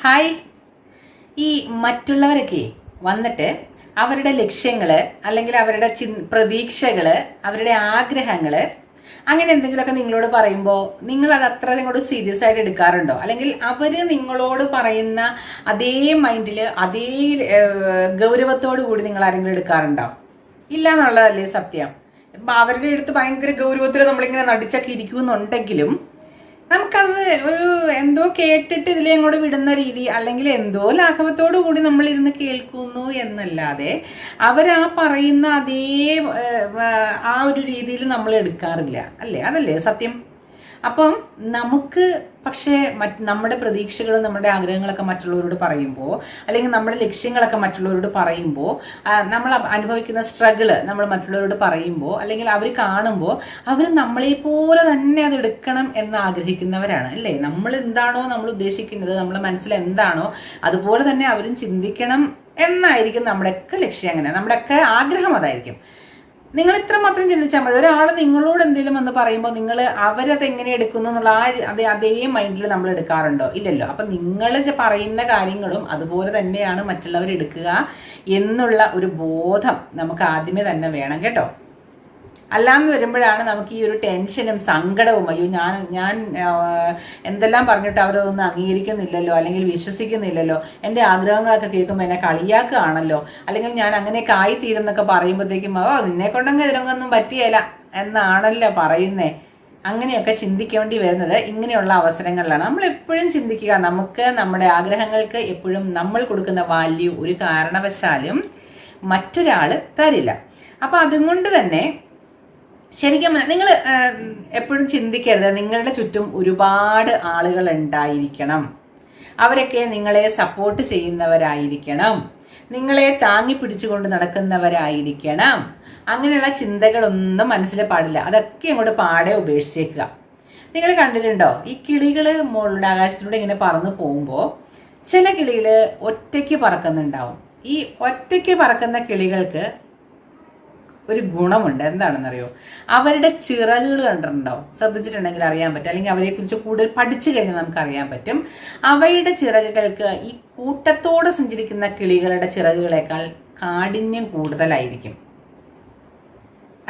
Hi. ഈ മറ്റുള്ളവരൊക്കെ വന്നിട്ട് അവരുടെ ലക്ഷ്യങ്ങൾ അല്ലെങ്കിൽ അവരുടെ ചി പ്രതീക്ഷകൾ അവരുടെ ആഗ്രഹങ്ങൾ അങ്ങനെ എന്തെങ്കിലുമൊക്കെ നിങ്ങളോട് പറയുമ്പോൾ നിങ്ങൾ അത് അത്ര നിങ്ങളോട് സീരിയസ് ആയിട്ട് എടുക്കാറുണ്ടോ? അല്ലെങ്കിൽ അവർ നിങ്ങളോട് പറയുന്ന അതേ മൈൻഡിൽ അതേ ഗൗരവത്തോടു കൂടി നിങ്ങൾ ആരെങ്കിലും എടുക്കാറുണ്ടോ? ഇല്ല എന്നുള്ളതല്ലേ സത്യം. അവരുടെ അടുത്ത് ഭയങ്കര ഗൗരവത്തിൽ നമ്മളിങ്ങനെ നടിച്ചൊക്കെ ഇരിക്കുന്നുണ്ടെങ്കിലും നമുക്കത് ഒരു എന്തോ കേട്ടിട്ട് ഇതിലേ അങ്ങോട്ട് വിടുന്ന രീതി അല്ലെങ്കിൽ എന്തോ ലാഘവത്തോടു കൂടി നമ്മൾ ഇരുന്ന് കേൾക്കുന്നു എന്നല്ലാതെ അവരാ പറയുന്ന അതേ ആ ഒരു രീതിയിൽ നമ്മൾ എടുക്കാറില്ല. അല്ലേ? അതല്ലേ സത്യം? അപ്പം നമുക്ക് പക്ഷേ മറ്റ് നമ്മുടെ പ്രതീക്ഷകളും നമ്മുടെ ആഗ്രഹങ്ങളൊക്കെ മറ്റുള്ളവരോട് പറയുമ്പോൾ അല്ലെങ്കിൽ നമ്മുടെ ലക്ഷ്യങ്ങളൊക്കെ മറ്റുള്ളവരോട് പറയുമ്പോൾ നമ്മൾ അനുഭവിക്കുന്ന സ്ട്രഗിൾ നമ്മൾ മറ്റുള്ളവരോട് പറയുമ്പോൾ അല്ലെങ്കിൽ അവർ കാണുമ്പോൾ അവർ നമ്മളെപ്പോലെ തന്നെ അത് എടുക്കണം എന്ന് ആഗ്രഹിക്കുന്നവരാണ്. അല്ലേ? നമ്മൾ എന്താണോ നമ്മൾ ഉദ്ദേശിക്കുന്നത് നമ്മുടെ മനസ്സിൽ എന്താണോ അതുപോലെ തന്നെ അവരും ചിന്തിക്കണം എന്നായിരിക്കും നമ്മുടെയൊക്കെ ലക്ഷ്യം അങ്ങനെ. നമ്മുടെയൊക്കെ ആഗ്രഹം അതായിരിക്കും. നിങ്ങൾ ഇത്ര മാത്രം ചിന്തിച്ചാൽ മതി. ഒരാൾ നിങ്ങളോട് എന്തെങ്കിലും എന്ന് പറയുമ്പോൾ നിങ്ങൾ അവരത് എങ്ങനെ എടുക്കുന്നു എന്നുള്ള ആ അതേ അതേ മൈൻഡിൽ നമ്മൾ എടുക്കാറുണ്ടോ? ഇല്ലല്ലോ. അപ്പം നിങ്ങൾ പറയുന്ന കാര്യങ്ങളും അതുപോലെ തന്നെയാണ് മറ്റുള്ളവർ എടുക്കുക എന്നുള്ള ഒരു ബോധം നമുക്ക് ആദ്യമേ തന്നെ വേണം കേട്ടോ. അല്ലാന്ന് വരുമ്പോഴാണ് നമുക്ക് ഈ ഒരു ടെൻഷനും സങ്കടവും അയ്യോ ഞാൻ ഞാൻ എന്തെല്ലാം പറഞ്ഞിട്ട് അവരൊന്നും അംഗീകരിക്കുന്നില്ലല്ലോ അല്ലെങ്കിൽ വിശ്വസിക്കുന്നില്ലല്ലോ എന്റെ ആഗ്രഹങ്ങളൊക്കെ കേൾക്കുമ്പോൾ എന്നെ കളിയാക്കുകയാണല്ലോ അല്ലെങ്കിൽ ഞാൻ അങ്ങനെ ആയിത്തീരും എന്നൊക്കെ പറയുമ്പോഴത്തേക്കും ഓ നിന്നെ കൊണ്ടങ്ങ് ഇതിനൊന്നും പറ്റിയല്ല എന്നാണല്ലോ പറയുന്നേ. അങ്ങനെയൊക്കെ ചിന്തിക്കേണ്ടി വരുന്നത് ഇങ്ങനെയുള്ള അവസരങ്ങളിലാണ്. നമ്മൾ എപ്പോഴും ചിന്തിക്കുക നമുക്ക് നമ്മുടെ ആഗ്രഹങ്ങൾക്ക് എപ്പോഴും നമ്മൾ കൊടുക്കുന്ന വാല്യൂ ഒരു കാരണവശാലും മറ്റൊരാൾ തരില്ല. അപ്പം അതുകൊണ്ട് തന്നെ ശരിക്കും നിങ്ങൾ എപ്പോഴും ചിന്തിക്കരുത്. നിങ്ങളുടെ ചുറ്റും ഒരുപാട് ആളുകൾ ഉണ്ടായിരിക്കണം. അവരൊക്കെ നിങ്ങളെ സപ്പോർട്ട് ചെയ്യുന്നവരായിരിക്കണം. നിങ്ങളെ താങ്ങി പിടിച്ചുകൊണ്ട് നടക്കുന്നവരായിരിക്കണം. അങ്ങനെയുള്ള ചിന്തകളൊന്നും മനസ്സിൽ പാടില്ല. അതൊക്കെ ഇങ്ങോട്ട് പാടെ ഉപേക്ഷിച്ചേക്കുക. നിങ്ങൾ കണ്ടിട്ടുണ്ടോ? ഈ കിളികൾ മുകളുടെ ആകാശത്തിലൂടെ ഇങ്ങനെ പറന്ന് പോകുമ്പോൾ ചില കിളികൾ ഒറ്റയ്ക്ക് പറക്കുന്നുണ്ടാവും. ഈ ഒറ്റയ്ക്ക് പറക്കുന്ന കിളികൾക്ക് ഒരു ഗുണമുണ്ട്. എന്താണെന്നറിയോ? അവരുടെ ചിറകുകൾ കണ്ടിട്ടുണ്ടാവും. ശ്രദ്ധിച്ചിട്ടുണ്ടെങ്കിൽ അറിയാൻ പറ്റും. അല്ലെങ്കിൽ അവരെ കുറിച്ച് കൂടുതൽ പഠിച്ചു കഴിഞ്ഞാൽ നമുക്ക് അറിയാൻ പറ്റും. അവയുടെ ചിറകുകൾക്ക് ഈ കൂട്ടത്തോടെ സഞ്ചരിക്കുന്ന കിളികളുടെ ചിറകുകളേക്കാൾ കാഠിന്യം കൂടുതലായിരിക്കും.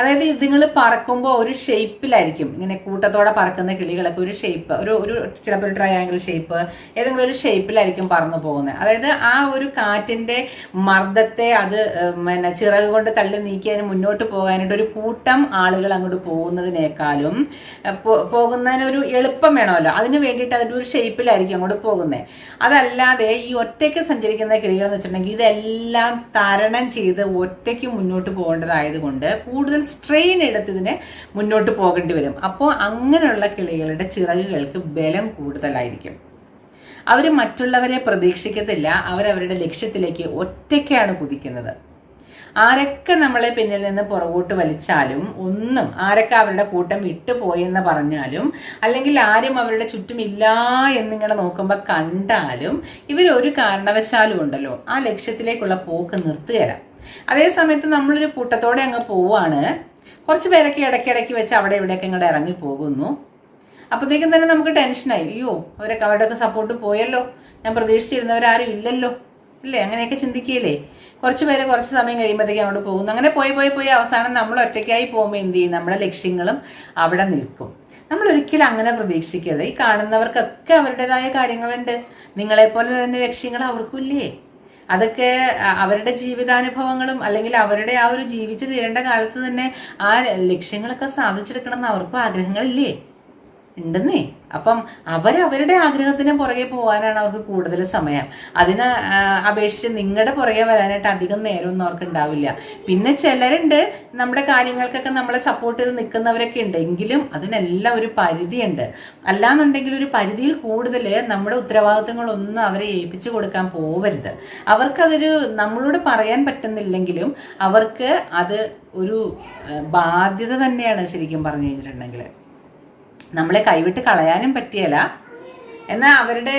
അതായത് ഇതുങ്ങൾ പറക്കുമ്പോൾ ഒരു ഷേപ്പിലായിരിക്കും ഇങ്ങനെ കൂട്ടത്തോടെ പറക്കുന്ന കിളികളൊക്കെ ഒരു ഷേപ്പ് ഒരു ഒരു ചിലപ്പോൾ ഒരു ട്രയാങ്കിൾ ഷേപ്പ് ഏതെങ്കിലും ഒരു ഷേപ്പിലായിരിക്കും പറന്നു പോകുന്നത് അതായത് ആ ഒരു കാറ്റിന്റെ മർദ്ദത്തെ അത് പിന്നെ ചിറക് കൊണ്ട് തള്ളി നീക്കിയതിന് മുന്നോട്ട് പോകാനായിട്ട് ഒരു കൂട്ടം ആളുകൾ അങ്ങോട്ട് പോകുന്നതിനേക്കാളും പോകുന്നതിനൊരു എളുപ്പം വേണമല്ലോ. അതിന് വേണ്ടിയിട്ട് അതിന്റെ ഒരു ഷേപ്പിലായിരിക്കും അങ്ങോട്ട് പോകുന്നത് അതല്ലാതെ ഈ ഒറ്റയ്ക്ക് സഞ്ചരിക്കുന്ന കിളികൾ എന്ന് വെച്ചിട്ടുണ്ടെങ്കിൽ ഇതെല്ലാം തരണം ചെയ്ത് ഒറ്റയ്ക്ക് മുന്നോട്ട് പോകേണ്ടതായതുകൊണ്ട് കൂടുതൽ സ്ട്രെയിൻ എടുത്ത് ഇതിനെ മുന്നോട്ട് പോകേണ്ടി വരും. അപ്പോൾ അങ്ങനെയുള്ള കിളികളുടെ ചിറകുകൾക്ക് ബലം കൂടുതലായിരിക്കും. അവർ മറ്റുള്ളവരെ പ്രതീക്ഷിക്കത്തില്ല. അവരവരുടെ ലക്ഷ്യത്തിലേക്ക് ഒറ്റയ്ക്കാണ് കുതിക്കുന്നത്. ആരൊക്കെ നമ്മളെ പിന്നിൽ നിന്ന് പുറകോട്ട് വലിച്ചാലും ഒന്നും ആരൊക്കെ അവരുടെ കൂട്ടം വിട്ടുപോയെന്ന് പറഞ്ഞാലും അല്ലെങ്കിൽ ആരും അവരുടെ ചുറ്റുമില്ല എന്നിങ്ങനെ നോക്കുമ്പോൾ കണ്ടാലും ഇവർ ഒരു കാരണവശാലും ഉണ്ടല്ലോ. ആ ലക്ഷ്യത്തിലേക്കുള്ള പോക്ക് നിർത്തുകയില്ല അതേ സമയത്ത് നമ്മളൊരു കൂട്ടത്തോടെ അങ്ങ് പോവാണ്. കുറച്ച് പേരൊക്കെ ഇടയ്ക്കിടയ്ക്ക് വെച്ച് അവിടെ ഇവിടെയൊക്കെ ഇങ്ങോട്ട് ഇറങ്ങി പോകുന്നു. അപ്പോഴത്തേക്കും തന്നെ നമുക്ക് ടെൻഷനായി അയ്യോ അവരൊക്കെ അവരുടെയൊക്കെ സപ്പോർട്ട് പോയല്ലോ. ഞാൻ പ്രതീക്ഷിച്ചിരുന്നവരാരും ഇല്ലല്ലോ. ഇല്ലേ? അങ്ങനെയൊക്കെ ചിന്തിക്കുകയില്ലേ? കുറച്ച് പേര് കുറച്ച് സമയം കഴിയുമ്പോഴത്തേക്കും അങ്ങോട്ട് പോകുന്നു. അങ്ങനെ പോയി പോയി പോയി അവസാനം നമ്മൾ ഒറ്റയ്ക്കായി പോകുമ്പോൾ എന്ത് ചെയ്യും? നമ്മുടെ ലക്ഷ്യങ്ങളും അവിടെ നിൽക്കും. നമ്മൾ ഒരിക്കലും അങ്ങനെ പ്രതീക്ഷിക്കരുത്. ഈ കാണുന്നവർക്കൊക്കെ അവരുടേതായ കാര്യങ്ങളുണ്ട്. നിങ്ങളെപ്പോലെ തന്നെ ലക്ഷ്യങ്ങൾ അവർക്കില്ലേ അതൊക്കെ അവരുടെ ജീവിതാനുഭവങ്ങളും അല്ലെങ്കിൽ അവരുടെ ആ ഒരു ജീവിച്ചു തീരേണ്ട കാലത്ത് തന്നെ ആ ലക്ഷ്യങ്ങളൊക്കെ സാധിച്ചെടുക്കണം എന്ന് അവർക്കും ആഗ്രഹങ്ങളില്ലേ? ഉണ്ടെന്നേ. അപ്പം അവരവരുടെ ആഗ്രഹത്തിന് പുറകെ പോകാനാണ് അവർക്ക് കൂടുതൽ സമയം. അതിന് അപേക്ഷിച്ച് നിങ്ങളുടെ പുറകെ വരാനായിട്ട് അധികം നേരമൊന്നും അവർക്ക് ഉണ്ടാവില്ല. പിന്നെ ചിലരുണ്ട് നമ്മുടെ കാര്യങ്ങൾക്കൊക്കെ നമ്മളെ സപ്പോർട്ട് ചെയ്ത് നിൽക്കുന്നവരൊക്കെ ഉണ്ട്. എങ്കിലും അതിനെല്ലാം ഒരു പരിധിയുണ്ട്. അല്ലാന്നുണ്ടെങ്കിൽ ഒരു പരിധിയിൽ കൂടുതൽ നമ്മുടെ ഉത്തരവാദിത്തങ്ങളൊന്നും അവരെ ഏൽപ്പിച്ചു കൊടുക്കാൻ പോവരുത്. അവർക്കതൊരു നമ്മളോട് പറയാൻ പറ്റുന്നില്ലെങ്കിലും അവർക്ക് അത് ഒരു ബാധ്യത തന്നെയാണ് ശരിക്കും പറഞ്ഞു കഴിഞ്ഞിട്ടുണ്ടെങ്കിൽ. നമ്മളെ കൈവിട്ട് കളയാനും പറ്റിയല്ല. എന്നാൽ അവരുടെ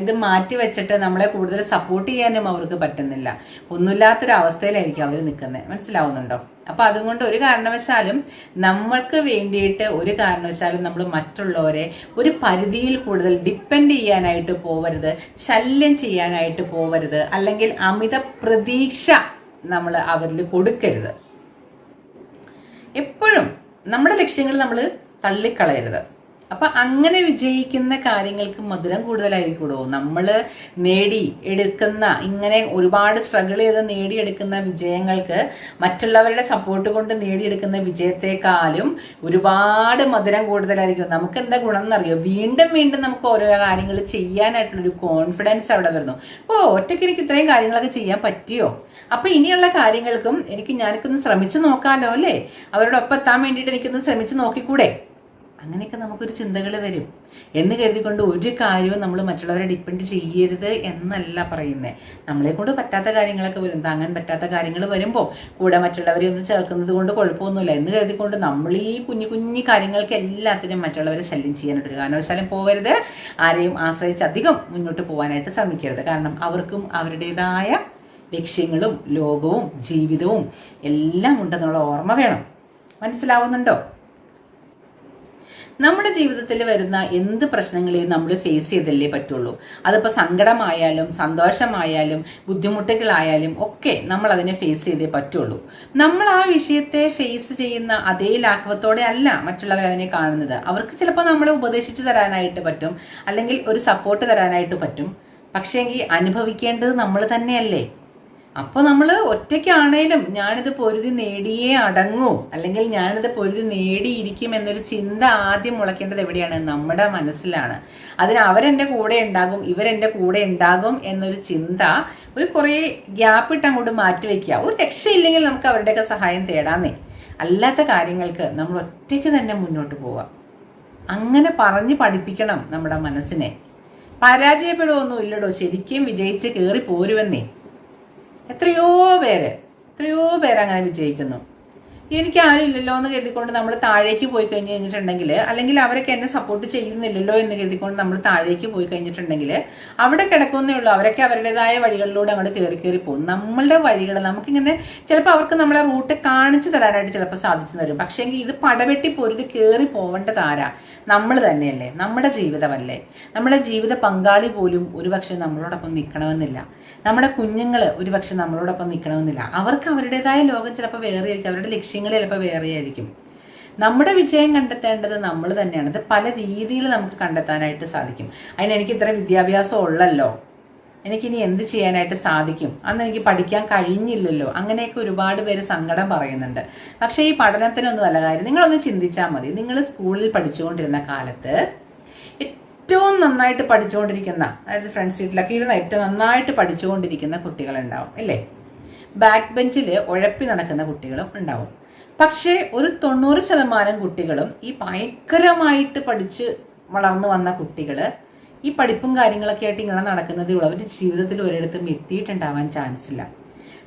ഇത് മാറ്റി വെച്ചിട്ട് നമ്മളെ കൂടുതൽ സപ്പോർട്ട് ചെയ്യാനും അവർക്ക് പറ്റുന്നില്ല. ഒന്നുമില്ലാത്തൊരു അവസ്ഥയിലായിരിക്കും അവർ നിൽക്കുന്നത് മനസ്സിലാവുന്നുണ്ടോ? അപ്പം അതുകൊണ്ട് ഒരു കാരണവശാലും നമ്മൾക്ക് വേണ്ടിയിട്ട് ഒരു കാരണവശാലും നമ്മൾ മറ്റുള്ളവരെ ഒരു പരിധിയിൽ കൂടുതൽ ഡിപ്പെൻഡ് ചെയ്യാനായിട്ട് പോവരുത് ശല്യം ചെയ്യാനായിട്ട് പോവരുത് അല്ലെങ്കിൽ അമിത പ്രതീക്ഷ നമ്മൾ അവരിൽ കൊടുക്കരുത്. എപ്പോഴും നമ്മുടെ ലക്ഷ്യങ്ങൾ നമ്മൾ തള്ളിക്കളയരുത്. അപ്പൊ അങ്ങനെ വിജയിക്കുന്ന കാര്യങ്ങൾക്ക് മധുരം കൂടുതലായിരിക്കുമോ നമ്മൾ നേടി എടുക്കുന്ന ഇങ്ങനെ ഒരുപാട് സ്ട്രഗിൾ ചെയ്ത് നേടിയെടുക്കുന്ന വിജയങ്ങൾക്ക് മറ്റുള്ളവരുടെ സപ്പോർട്ട് കൊണ്ട് നേടിയെടുക്കുന്ന വിജയത്തെക്കാളും ഒരുപാട് മധുരം കൂടുതലായിരിക്കും. നമുക്ക് എന്താ ഗുണം എന്നറിയോ വീണ്ടും വീണ്ടും നമുക്ക് ഓരോ കാര്യങ്ങൾ ചെയ്യാനായിട്ടുള്ളൊരു കോൺഫിഡൻസ് അവിടെ വരുന്നു. ഓ ഒറ്റയ്ക്ക് എനിക്ക് ഇത്രയും കാര്യങ്ങളൊക്കെ ചെയ്യാൻ പറ്റിയോ? അപ്പൊ ഇനിയുള്ള കാര്യങ്ങൾക്കും എനിക്ക് ഞാനൊക്കെ ഒന്ന് ശ്രമിച്ചു നോക്കാമല്ലോ അല്ലേ? അവരോടൊപ്പം എത്താൻ വേണ്ടിയിട്ട് എനിക്കൊന്ന് ശ്രമിച്ചു നോക്കിക്കൂടെ? അങ്ങനെയൊക്കെ നമുക്കൊരു ചിന്തകൾ വരും. എന്ന് കരുതിക്കൊണ്ട് ഒരു കാര്യവും നമ്മൾ മറ്റുള്ളവരെ ഡിപ്പെൻഡ് ചെയ്യരുത് എന്നല്ല പറയുന്നത് നമ്മളെ കൊണ്ട് പറ്റാത്ത കാര്യങ്ങളൊക്കെ വരും. താങ്ങാൻ പറ്റാത്ത കാര്യങ്ങൾ വരുമ്പോൾ കൂടെ മറ്റുള്ളവരെ ഒന്ന് ചേർക്കുന്നത് കൊണ്ട് കുഴപ്പമൊന്നുമില്ല. എന്ന് കരുതിക്കൊണ്ട് നമ്മൾ ഈ കുഞ്ഞു കുഞ്ഞു കാര്യങ്ങൾക്ക് എല്ലാത്തിനും മറ്റുള്ളവരെ ശല്യം ചെയ്യാനായിട്ട് കാരണവശാലും പോകരുത് ആരെയും ആശ്രയിച്ച് അധികം മുന്നോട്ട് പോകാനായിട്ട് ശ്രമിക്കരുത്. കാരണം അവർക്കും അവരുടേതായ ലക്ഷ്യങ്ങളും ലോകവും ജീവിതവും എല്ലാം ഉണ്ടെന്നുള്ള ഓർമ്മ വേണം. മനസ്സിലാവുന്നുണ്ടോ? നമ്മുടെ ജീവിതത്തിൽ വരുന്ന എന്ത് പ്രശ്നങ്ങളെയും നമ്മൾ ഫേസ് ചെയ്തല്ലേ പറ്റുള്ളൂ. അതിപ്പോൾ സങ്കടമായാലും സന്തോഷമായാലും ബുദ്ധിമുട്ടുകളായാലും ഒക്കെ നമ്മൾ അതിനെ ഫേസ് ചെയ്തേ പറ്റുള്ളൂ. നമ്മൾ ആ വിഷയത്തെ ഫേസ് ചെയ്യുന്ന അതേ ലാഘവത്തോടെ അല്ല മറ്റുള്ളവർ അതിനെ കാണുന്നത്. അവർക്ക് ചിലപ്പോൾ നമ്മളെ ഉപദേശിച്ചു തരാനായിട്ട് പറ്റും അല്ലെങ്കിൽ ഒരു സപ്പോർട്ട് തരാനായിട്ട് പറ്റും. പക്ഷേങ്കിൽ അനുഭവിക്കേണ്ടത് നമ്മൾ തന്നെയല്ലേ? അപ്പോൾ നമ്മൾ ഒറ്റയ്ക്കാണേലും ഞാനിത് പൊരുതി നേടിയേ അടങ്ങൂ. അല്ലെങ്കിൽ ഞാനിത് പൊരുതി നേടിയിരിക്കും എന്നൊരു ചിന്ത ആദ്യം മുളയ്ക്കേണ്ടത് എവിടെയാണ്? നമ്മുടെ മനസ്സിലാണ്. അതിന് അവരെന്റെ കൂടെ ഉണ്ടാകും ഇവരെന്റെ കൂടെ ഉണ്ടാകും എന്നൊരു ചിന്ത ഒരു കുറേ ഗ്യാപ്പ് ഇട്ട് അങ്ങോട്ട് മാറ്റി വയ്ക്കുക. ഒരു രക്ഷയില്ലെങ്കിൽ നമുക്ക് അവരുടെയൊക്കെ സഹായം തേടാന്നേ. അല്ലാത്ത കാര്യങ്ങൾക്ക് നമ്മൾ ഒറ്റയ്ക്ക് തന്നെ മുന്നോട്ട് പോവാം അങ്ങനെ പറഞ്ഞ് പഠിപ്പിക്കണം നമ്മുടെ മനസ്സിനെ. പരാജയപ്പെടുമൊന്നും ഇല്ലടോ. ശരിക്കും വിജയിച്ച് കയറി പോരുവെന്നേ. എത്രയോ പേര് എത്രയോ പേര് അങ്ങനെ വിജയിക്കുന്നു. എനിക്ക് ആരും ഇല്ലല്ലോ എന്ന് കരുതിക്കൊണ്ട് നമ്മൾ താഴേക്ക് പോയി കഴിഞ്ഞ് കഴിഞ്ഞിട്ടുണ്ടെങ്കിൽ അല്ലെങ്കിൽ അവരൊക്കെ എന്നെ സപ്പോർട്ട് ചെയ്യുന്നില്ലല്ലോ എന്ന് കരുതിക്കൊണ്ട് നമ്മൾ താഴേക്ക് പോയി കഴിഞ്ഞിട്ടുണ്ടെങ്കിൽ അവിടെ കിടക്കുന്നേ ഉള്ളൂ. അവരൊക്കെ അവരുടേതായ വഴികളിലൂടെ അങ്ങോട്ട് കയറി കയറി പോകും. നമ്മളുടെ വഴികൾ നമുക്കിങ്ങനെ ചിലപ്പോൾ അവർക്ക് നമ്മളെ റൂട്ട് കാണിച്ചു തരാനായിട്ട് ചിലപ്പോൾ സാധിച്ചു തരും. പക്ഷേങ്കിൽ ഇത് പടവെട്ടി പൊരുതി കയറി പോവേണ്ടത് ആരാ? നമ്മൾ തന്നെയല്ലേ. നമ്മുടെ ജീവിതമല്ലേ. നമ്മുടെ ജീവിത പങ്കാളി പോലും ഒരുപക്ഷെ നമ്മളോടൊപ്പം നിൽക്കണമെന്നില്ല. നമ്മുടെ കുഞ്ഞുങ്ങൾ ഒരുപക്ഷെ നമ്മളോടൊപ്പം നിൽക്കണമെന്നില്ല. അവർക്ക് അവരുടേതായ ലോകം ചിലപ്പോൾ വേറെയായിരിക്കും. അവരുടെ ലക്ഷ്യങ്ങൾ ചിലപ്പോൾ വേറെയായിരിക്കും നമ്മുടെ വിജയം കണ്ടെത്തേണ്ടത് നമ്മൾ തന്നെയാണ്. അത് പല രീതിയിൽ നമുക്ക് കണ്ടെത്താനായിട്ട് സാധിക്കും. അതിന് എനിക്ക് ഇത്ര വിദ്യാഭ്യാസം ഉള്ളല്ലോ. എനിക്കിനി എന്ത് ചെയ്യാനായിട്ട് സാധിക്കും? അന്ന് എനിക്ക് പഠിക്കാൻ കഴിഞ്ഞില്ലല്ലോ. അങ്ങനെയൊക്കെ ഒരുപാട് പേര് സങ്കടം പറയുന്നുണ്ട്. പക്ഷേ ഈ പഠനത്തിനൊന്നും അല്ല കാര്യം. നിങ്ങളൊന്ന് ചിന്തിച്ചാൽ മതി. നിങ്ങൾ സ്കൂളിൽ പഠിച്ചുകൊണ്ടിരുന്ന കാലത്ത് ഏറ്റവും നന്നായിട്ട് പഠിച്ചുകൊണ്ടിരിക്കുന്ന അതായത് ഫ്രണ്ട് സീറ്റിലൊക്കെ ഇരുന്ന ഏറ്റവും നന്നായിട്ട് പഠിച്ചുകൊണ്ടിരിക്കുന്ന കുട്ടികളുണ്ടാവും അല്ലേ ബാക്ക് ബെഞ്ചിൽ ഉഴപ്പി നടക്കുന്ന കുട്ടികളും ഉണ്ടാവും. പക്ഷേ ഒരു തൊണ്ണൂറ് ശതമാനം കുട്ടികളും ഈ ഭയങ്കരമായിട്ട് പഠിച്ച് വളർന്നു വന്ന കുട്ടികൾ ഈ പഠിപ്പും കാര്യങ്ങളൊക്കെ ആയിട്ട് ഇങ്ങനെ നടക്കുന്നതേ ഉള്ളൂ അവരുടെ ജീവിതത്തിൽ ഒരിടത്തും എത്തിയിട്ടുണ്ടാവാൻ ചാൻസ് ഇല്ല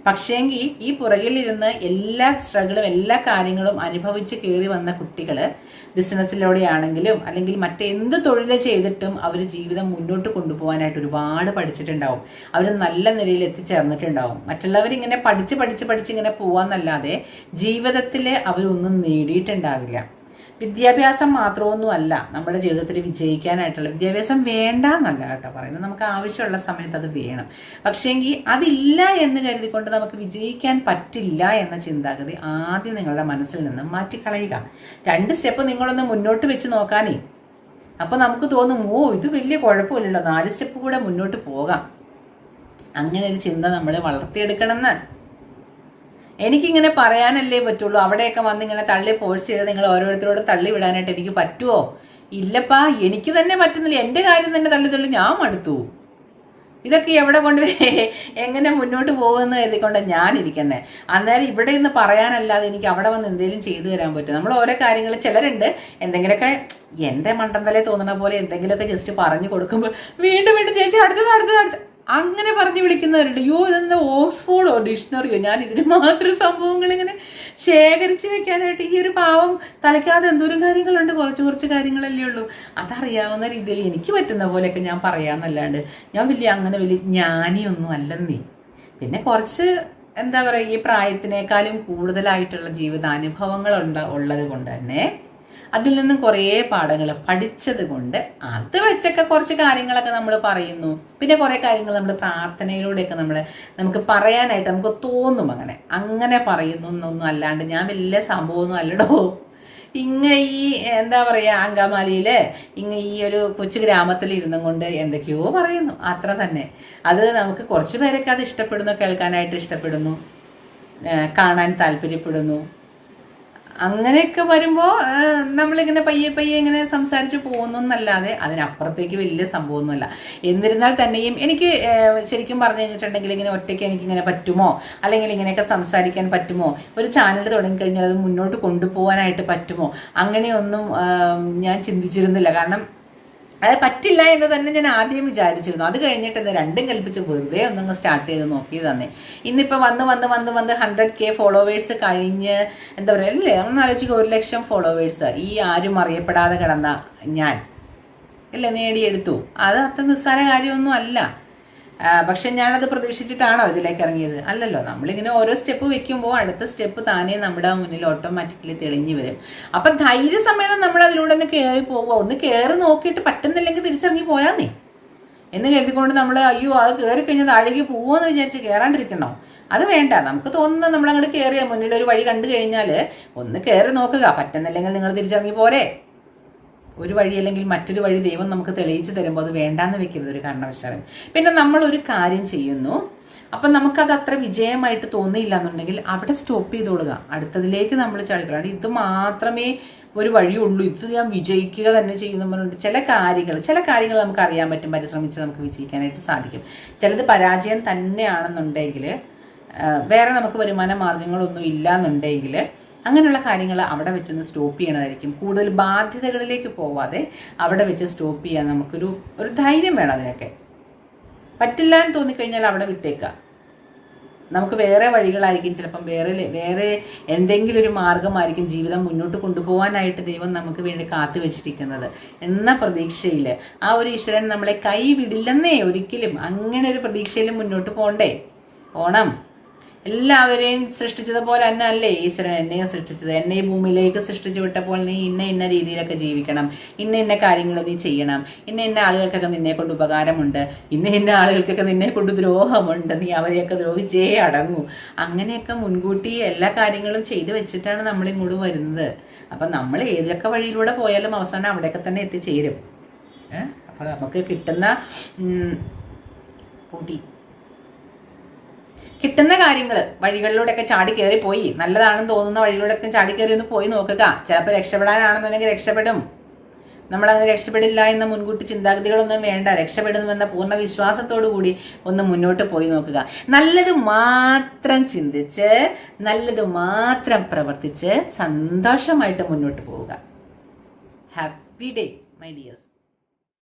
പക്ഷേങ്കിൽ ഈ പുറകിലിരുന്ന് എല്ലാ സ്ട്രഗിളും എല്ലാ കാര്യങ്ങളും അനുഭവിച്ച് കയറി വന്ന കുട്ടികൾ ബിസിനസ്സിലൂടെയാണെങ്കിലും അല്ലെങ്കിൽ മറ്റെന്ത് തൊഴിൽ ചെയ്തിട്ടും അവർ ജീവിതം മുന്നോട്ട് കൊണ്ടുപോകാനായിട്ട് ഒരുപാട് പഠിച്ചിട്ടുണ്ടാവും. അവർ നല്ല നിലയിൽ എത്തിച്ചേർന്നിട്ടുണ്ടാവും. മറ്റുള്ളവരിങ്ങനെ പഠിച്ച് പഠിച്ച് പഠിച്ച് ഇങ്ങനെ പോവാന്നല്ലാതെ ജീവിതത്തിൽ അവരൊന്നും നേടിയിട്ടുണ്ടാവില്ല. വിദ്യാഭ്യാസം മാത്രമൊന്നും അല്ല നമ്മുടെ ജീവിതത്തിൽ വിജയിക്കാനായിട്ടുള്ള വിദ്യാഭ്യാസം വേണ്ട എന്നല്ല കേട്ടോ പറയുന്നത്. നമുക്ക് ആവശ്യമുള്ള സമയത്ത് അത് വേണം. പക്ഷേങ്കിൽ അതില്ല എന്ന് കരുതിക്കൊണ്ട് നമുക്ക് വിജയിക്കാൻ പറ്റില്ല എന്ന ചിന്താഗതി ആദ്യം നിങ്ങളുടെ മനസ്സിൽ നിന്ന് മാറ്റിക്കളയുക. രണ്ട് സ്റ്റെപ്പ് നിങ്ങളൊന്ന് മുന്നോട്ട് വെച്ച് നോക്കാനേ. അപ്പോൾ നമുക്ക് തോന്നും ഓ ഇത് വലിയ കുഴപ്പമില്ലല്ലോ. നാല് സ്റ്റെപ്പ് കൂടെ മുന്നോട്ട് പോകാം. അങ്ങനെ ഒരു ചിന്ത നമ്മൾ വളർത്തിയെടുക്കണമെന്ന്. എനിക്കിങ്ങനെ പറയാനല്ലേ പറ്റുള്ളൂ. അവിടെയൊക്കെ വന്ന് ഇങ്ങനെ തള്ളി ഫോഴ്സ് ചെയ്ത് നിങ്ങൾ ഓരോരുത്തരോട് തള്ളി വിടാനായിട്ട് എനിക്ക് പറ്റുമോ ഇല്ലപ്പാ എനിക്ക് തന്നെ പറ്റുന്നില്ല. എന്റെ കാര്യം തന്നെ തള്ളി തള്ളി ഞാൻ മടുത്തു. ഇതൊക്കെ എവിടെ കൊണ്ട് എങ്ങനെ മുന്നോട്ട് പോകുമെന്ന് കരുതിക്കൊണ്ട് ഞാനിരിക്കുന്നത് അന്നേരം ഇവിടെ ഇന്ന് പറയാനല്ലാതെ എനിക്ക് അവിടെ വന്ന് എന്തെങ്കിലും ചെയ്തു തരാൻ പറ്റും നമ്മൾ ഓരോ കാര്യങ്ങൾ ചിലരുണ്ട്. എന്തെങ്കിലുമൊക്കെ എന്റെ മണ്ടന്തലേ തോന്നണ പോലെ എന്തെങ്കിലുമൊക്കെ ജസ്റ്റ് പറഞ്ഞു കൊടുക്കുമ്പോൾ വീണ്ടും വീണ്ടും ചേച്ചി അടുത്തത് അടുത്തത് അടുത്ത അങ്ങനെ പറഞ്ഞു വിളിക്കുന്നവരുണ്ട്. യോ ഇതെന്താ ഓക്സ്ഫോർഡോ ഡിക്ഷണറിയോ? ഞാൻ ഇതിന് മാത്രം സംഭവങ്ങൾ ഇങ്ങനെ ശേഖരിച്ചു വെക്കാനായിട്ട് ഈ ഒരു പാവം തലയ്ക്കാതെ എന്തോരം കാര്യങ്ങളുണ്ട്. കുറച്ച് കുറച്ച് കാര്യങ്ങളല്ലേ ഉള്ളൂ. അതറിയാവുന്ന രീതിയിൽ എനിക്ക് പറ്റുന്ന പോലെയൊക്കെ ഞാൻ പറയാന്നല്ലാണ്ട് ഞാൻ വലിയ അങ്ങനെ വലിയ ജ്ഞാനിയൊന്നും അല്ലെന്നേ. പിന്നെ കുറച്ച് എന്താ പറയുക ഈ പ്രായത്തിനേക്കാളും കൂടുതലായിട്ടുള്ള ജീവിതാനുഭവങ്ങൾ ഉണ്ട് ഉള്ളത് കൊണ്ട് തന്നെ അതിൽ നിന്നും കുറേ പാഠങ്ങൾ പഠിച്ചത് കൊണ്ട് അത് വെച്ചൊക്കെ കുറച്ച് കാര്യങ്ങളൊക്കെ നമ്മൾ പറയുന്നു. പിന്നെ കുറേ കാര്യങ്ങൾ നമ്മൾ പ്രാർത്ഥനയിലൂടെയൊക്കെ നമ്മൾ നമുക്ക് പറയാനായിട്ട് നമുക്ക് തോന്നും അങ്ങനെ. അങ്ങനെ പറയുന്നു എന്നൊന്നും അല്ലാണ്ട് ഞാൻ വലിയ സംഭവമൊന്നും അല്ലടോ. ഇങ്ങ ഈ എന്താ പറയുക അങ്കമാലിയിൽ ഇങ്ങ ഈ ഒരു കൊച്ചു ഗ്രാമത്തിൽ ഇരുന്നും കൊണ്ട് എന്തൊക്കെയോ പറയുന്നു. അത്ര തന്നെ. അത് നമുക്ക് കുറച്ച് പേരൊക്കെ അത് ഇഷ്ടപ്പെടുന്നു കേൾക്കാനായിട്ട് ഇഷ്ടപ്പെടുന്നു കാണാൻ താല്പര്യപ്പെടുന്നു. അങ്ങനെയൊക്കെ വരുമ്പോൾ നമ്മളിങ്ങനെ പയ്യെ പയ്യെ ഇങ്ങനെ സംസാരിച്ച് പോകുന്നു എന്നല്ലാതെ അതിനപ്പുറത്തേക്ക് വലിയ സംഭവമൊന്നുമല്ല. എന്നിരുന്നാൽ തന്നെയും എനിക്ക് ശരിക്കും പറഞ്ഞു കഴിഞ്ഞിട്ടുണ്ടെങ്കിൽ ഇങ്ങനെ ഒറ്റയ്ക്ക് എനിക്ക് ഇങ്ങനെ പറ്റുമോ? അല്ലെങ്കിൽ ഇങ്ങനെയൊക്കെ സംസാരിക്കാൻ പറ്റുമോ? ഒരു ചാനൽ തുടങ്ങിക്കഴിഞ്ഞാൽ അത് മുന്നോട്ട് കൊണ്ടുപോകാനായിട്ട് പറ്റുമോ? അങ്ങനെയൊന്നും ഞാൻ ചിന്തിച്ചിരുന്നില്ല. കാരണം അത് പറ്റില്ല എന്ന് തന്നെ ഞാൻ ആദ്യം വിചാരിച്ചിരുന്നു. അത് കഴിഞ്ഞിട്ട് ഇത് രണ്ടും കൽപ്പിച്ച് വെറുതെ ഒന്നങ്ങ് സ്റ്റാർട്ട് ചെയ്ത് നോക്കി തന്നെ. ഇന്നിപ്പോൾ വന്ന് വന്ന് വന്ന് വന്ന് ഹൺഡ്രഡ് കെ ഫോളോവേഴ്സ് കഴിഞ്ഞ് എന്താ പറയുക അല്ലേ ഒന്ന് ആലോചിക്കുക ഒരു ലക്ഷം ഫോളോവേഴ്സ് ഈ ആരും അറിയപ്പെടാതെ കിടന്ന ഞാൻ. അല്ലേ? നേടിയെടുത്തു. അത് അത്ര നിസ്സാര കാര്യമൊന്നും അല്ല. പക്ഷെ ഞാനത് പ്രതീക്ഷിച്ചിട്ടാണോ ഇതിലേക്ക് ഇറങ്ങിയത്? അല്ലല്ലോ നമ്മളിങ്ങനെ ഓരോ സ്റ്റെപ്പ് വെക്കുമ്പോൾ അടുത്ത സ്റ്റെപ്പ് താനേ നമ്മുടെ മുന്നിൽ ഓട്ടോമാറ്റിക്കലി തെളിഞ്ഞു വരും. അപ്പം ധൈര്യസമേതം നമ്മൾ അതിലൂടെ ഒന്ന് കയറി പോവുക. ഒന്ന് കയറി നോക്കിയിട്ട് പറ്റുന്നില്ലെങ്കിൽ തിരിച്ചിറങ്ങി പോരാന്നേ. എന്ന് കരുതിക്കൊണ്ട് നമ്മൾ അയ്യോ അത് കയറി കഴിഞ്ഞാൽ താഴേക്ക് പോവുമെന്ന് വിചാരിച്ച് കയറാണ്ടിരിക്കണോ അത് വേണ്ട. നമുക്ക് തോന്നുന്നത് നമ്മളങ്ങോട്ട് കയറിയ മുന്നിൽ ഒരു വഴി കണ്ടു കഴിഞ്ഞാൽ ഒന്ന് കയറി നോക്കുക. പറ്റുന്നില്ലെങ്കിൽ നിങ്ങൾ തിരിച്ചിറങ്ങി പോരെ. ഒരു വഴി അല്ലെങ്കിൽ മറ്റൊരു വഴി ദൈവം നമുക്ക് തെളിയിച്ചു തരുമ്പോൾ അത് വേണ്ടാന്ന് വെക്കരുത് ഒരു കാരണവശാലും. പിന്നെ നമ്മൾ ഒരു കാര്യം ചെയ്യുന്നു. അപ്പം നമുക്കത് അത്ര വിജയമായിട്ട് തോന്നിയില്ല എന്നുണ്ടെങ്കിൽ അവിടെ സ്റ്റോപ്പ് ചെയ്ത് കൊടുക്കുക. അടുത്തതിലേക്ക് നമ്മൾ ചളിക്കണം ഇത് മാത്രമേ ഒരു വഴിയുള്ളൂ ഇത് ഞാൻ വിജയിക്കുക തന്നെ ചെയ്യുന്ന ചില കാര്യങ്ങൾ ചില കാര്യങ്ങൾ നമുക്ക് അറിയാൻ പറ്റും പരിശ്രമിച്ച് നമുക്ക് വിജയിക്കാനായിട്ട് സാധിക്കും. ചിലത് പരാജയം തന്നെയാണെന്നുണ്ടെങ്കിൽ വേറെ നമുക്ക് വരുമാന മാർഗങ്ങളൊന്നും ഇല്ല എന്നുണ്ടെങ്കിൽ അങ്ങനെയുള്ള കാര്യങ്ങൾ അവിടെ വെച്ചൊന്ന് സ്റ്റോപ്പ് ചെയ്യണതായിരിക്കും. കൂടുതൽ ബാധ്യതകളിലേക്ക് പോവാതെ അവിടെ വെച്ച് സ്റ്റോപ്പ് ചെയ്യാൻ നമുക്കൊരു ഒരു ധൈര്യം വേണം അതിനൊക്കെ. പറ്റില്ല എന്ന് തോന്നിക്കഴിഞ്ഞാൽ അവിടെ വിട്ടേക്കുക. നമുക്ക് വേറെ വഴികളായിരിക്കും ചിലപ്പം വേറെ വേറെ എന്തെങ്കിലും ഒരു മാർഗമായിരിക്കും ജീവിതം മുന്നോട്ട് കൊണ്ടുപോകാനായിട്ട് ദൈവം നമുക്ക് വേണ്ടി കാത്തു വെച്ചിരിക്കുന്നത്. എന്ന പ്രതീക്ഷയിൽ ആ ഒരു ഈശ്വരൻ നമ്മളെ കൈവിടില്ലെന്നേ ഒരിക്കലും അങ്ങനെ ഒരു പ്രതീക്ഷയിൽ മുന്നോട്ട് പോകണ്ടേ? പോണം. എല്ലാവരെയും സൃഷ്ടിച്ചതുപോലെ തന്നെ അല്ലേ? ഈശ്വരൻ എന്നെയും സൃഷ്ടിച്ചത്. എന്നെ ഈ ഭൂമിയിലേക്ക് സൃഷ്ടിച്ചു വിട്ടപ്പോൾ നീ ഇന്ന ഇന്ന രീതിയിലൊക്കെ ജീവിക്കണം. ഇന്ന ഇന്ന കാര്യങ്ങൾ നീ ചെയ്യണം. ഇന്ന ഇന്ന ആളുകൾക്കൊക്കെ നിന്നെ കൊണ്ട് ഉപകാരമുണ്ട്. ഇന്ന ഇന്ന ആളുകൾക്കൊക്കെ നിന്നെ കൊണ്ട് ദ്രോഹമുണ്ട്. നീ അവരെയൊക്കെ ദ്രോഹിച്ചേ അടങ്ങൂ. അങ്ങനെയൊക്കെ മുൻകൂട്ടി എല്ലാ കാര്യങ്ങളും ചെയ്തു വെച്ചിട്ടാണ് നമ്മൾ ഇങ്ങോട്ട് വരുന്നത്. അപ്പം നമ്മൾ ഏതൊക്കെ വഴിയിലൂടെ പോയാലും അവസാനം അവിടെയൊക്കെ തന്നെ എത്തിച്ചേരും. ഏഹ് അപ്പം നമുക്ക് കിട്ടുന്ന പൊടി. കിട്ടുന്ന കാര്യങ്ങൾ വഴികളിലൂടെയൊക്കെ ചാടി കയറി പോയി. നല്ലതാണെന്ന് തോന്നുന്ന വഴികളിലൂടെയൊക്കെ ചാടി കയറി ഒന്ന് പോയി നോക്കുക. ചിലപ്പോൾ രക്ഷപ്പെടാനാണെന്നുണ്ടെങ്കിൽ രക്ഷപ്പെടും. നമ്മളങ്ങനെ രക്ഷപ്പെടില്ല എന്ന മുൻകൂട്ടി ചിന്താഗതികളൊന്നും വേണ്ട. രക്ഷപ്പെടുമെന്ന പൂർണ വിശ്വാസത്തോടു കൂടി ഒന്ന് മുന്നോട്ട് പോയി നോക്കുക. നല്ലത് മാത്രം ചിന്തിച്ച് നല്ലത് മാത്രം പ്രവർത്തിച്ച് സന്തോഷമായിട്ട് മുന്നോട്ട് പോവുക. Happy day my dears